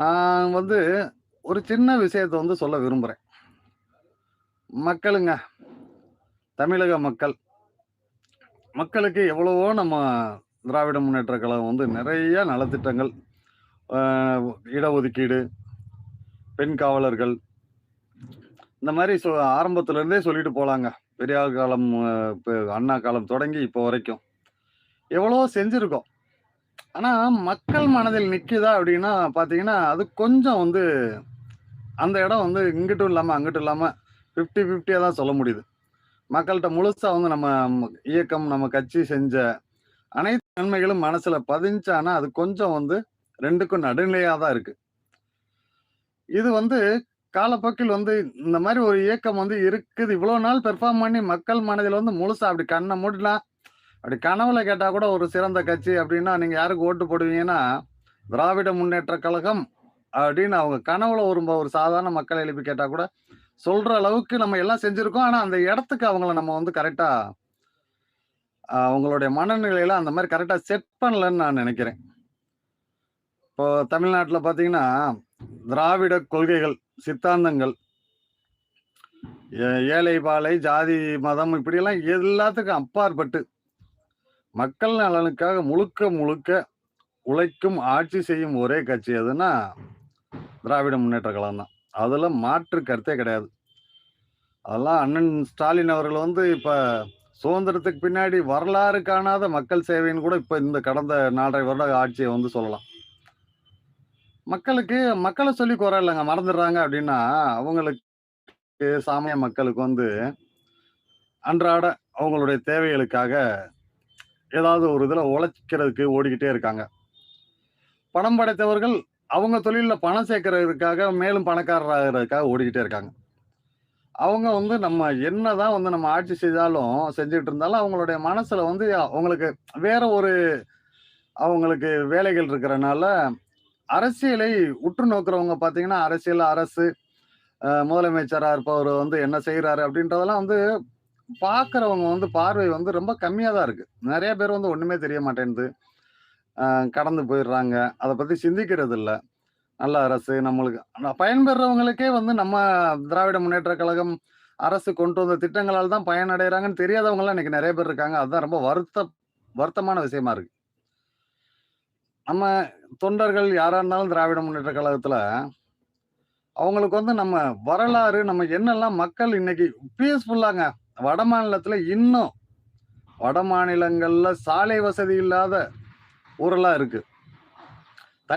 நான் வந்து ஒரு சின்ன விஷயத்த வந்து சொல்ல விரும்புகிறேன் மக்களுங்க. தமிழக மக்கள். மக்களுக்கு எவ்வளவோ நம்ம திராவிட முன்னேற்ற கழகம் வந்து நிறைய நலத்திட்டங்கள், இடஒதுக்கீடு, பெண் காவலர்கள் இந்த மாதிரி சொ ஆரம்பத்துலேருந்தே சொல்லிட்டு போகலாங்க பெரியார் காலம், இப்போ அண்ணா காலம் தொடங்கி இப்போ வரைக்கும். எவ்வளவோ செஞ்சுருக்கோம் ஆனா, மக்கள் மனதில் நிக்குதா அப்படின்னா பாத்தீங்கன்னா, அது கொஞ்சம் வந்து அந்த இடம் வந்து இங்கிட்டும் இல்லாம, அங்கிட்டும் இல்லாம 50, 50யா தான் சொல்ல முடியுது. மக்கள்கிட்ட முழுசா வந்து நம்ம இயக்கம், நம்ம கட்சி செஞ்ச அனைத்து நன்மைகளும் மனசுல பதிஞ்சானா, அது கொஞ்சம் வந்து ரெண்டுக்கும் நடுநிலையா தான் இருக்கு. இது வந்து காலப்போக்கில் வந்து இந்த மாதிரி ஒரு இயக்கம் வந்து இருக்குது. இவ்வளோ நாள் பெர்ஃபார்ம் பண்ணி மக்கள் மனதில் வந்து முழுசா அப்படி கண்ணை மூடினா, அப்படி கனவுல கேட்டா கூட ஒரு சிறந்த கட்சி அப்படின்னா நீங்க யாருக்கு ஓட்டு போடுவீங்கன்னா, திராவிட முன்னேற்ற கழகம் அப்படின்னு அவங்க கனவுல ஒரு ஒரு சாதாரண மக்கள் எழுப்பி கேட்டா கூட, சொல்ற அளவுக்கு நம்ம எல்லாம் செஞ்சிருக்கோம். ஆனா, அந்த இடத்துக்கு அவங்கள நம்ம வந்து கரெக்டா அவங்களுடைய மனநிலையில அந்த மாதிரி கரெக்டா செட் பண்ணலன்னு நான் நினைக்கிறேன் இப்போ தமிழ்நாட்டில் பாத்தீங்கன்னா, திராவிட கொள்கைகள், சித்தாந்தங்கள் ஏ ஏழை, பாழை, ஜாதி, மதம் இப்படியெல்லாம் எல்லாத்துக்கும் அப்பாற்பட்டு, மக்கள் நலனுக்காக முழுக்க, முழுக்க உழைக்கும், ஆட்சி செய்யும் ஒரே கட்சி எதுன்னா, திராவிட முன்னேற்ற கழகம் தான். அதில் மாற்று கருத்தே கிடையாது. அதெல்லாம் அண்ணன் ஸ்டாலின் அவர்கள் வந்து இப்போ சுதந்திரத்துக்கு பின்னாடி வரலாறு காணாத மக்கள் சேவைன்னு கூட இப்போ இந்த கடந்த நாலரை வருட ஆட்சியை வந்து சொல்லலாம். மக்களுக்கு மக்களை சொல்லி குறை இல்லைங்க மறந்துடுறாங்க அப்படின்னா அவங்களுக்கு சாமிய மக்களுக்கு வந்து அன்றாட அவங்களுடைய தேவைகளுக்காக ஏதாவது ஒரு இதில் உழைக்கிறதுக்கு ஓடிக்கிட்டே இருக்காங்க. பணம் படைத்தவர்கள் அவங்க தொழிலில் பணம் சேர்க்கறதுக்காக மேலும் பணக்காரராகிறதுக்காக ஓடிக்கிட்டே இருக்காங்க. அவங்க வந்து நம்ம என்னதான் வந்து நம்ம ஆட்சி செய்தாலும் செஞ்சுட்டு இருந்தாலும், அவங்களுடைய மனசுல வந்து அவங்களுக்கு வேற ஒரு அவங்களுக்கு வேலைகள் இருக்கிறனால, அரசியலை உற்று நோக்குறவங்க பார்த்தீங்கன்னா அரசியல், அரசு, முதலமைச்சராக இருப்பவர் வந்து என்ன செய்கிறாரு அப்படின்றதெல்லாம் வந்து பாக்குறவங்க வந்து பார்வை வந்து ரொம்ப கம்மியா தான் இருக்கு. நிறைய பேர் வந்து ஒண்ணுமே தெரிய மாட்டேங்குது கடந்து போயிடுறாங்க. அதை பத்தி சிந்திக்கிறது இல்ல. நல்ல அரசு நம்மளுக்கு பயன்பெறவங்களுக்கே வந்து நம்ம திராவிட முன்னேற்ற கழகம் அரசு கொண்டு வந்த திட்டங்களால் தான் பயனடைகிறாங்கன்னு தெரியாதவங்கலாம் இன்னைக்கு நிறைய பேர் இருக்காங்க. அதுதான் ரொம்ப வருத்த வருத்தமான விஷயமா இருக்கு. நம்ம தொண்டர்கள் யாரா இருந்தாலும் திராவிட முன்னேற்ற கழகத்துல, அவங்களுக்கு வந்து நம்ம வரலாறு, நம்ம என்னெல்லாம் மக்கள் இன்னைக்கு பீஸ்ஃபுல்லாங்க. வட மாநிலத்தில் இன்னும் வட மாநிலங்களில் சாலை வசதி இல்லாத ஊரெல்லாம் இருக்குது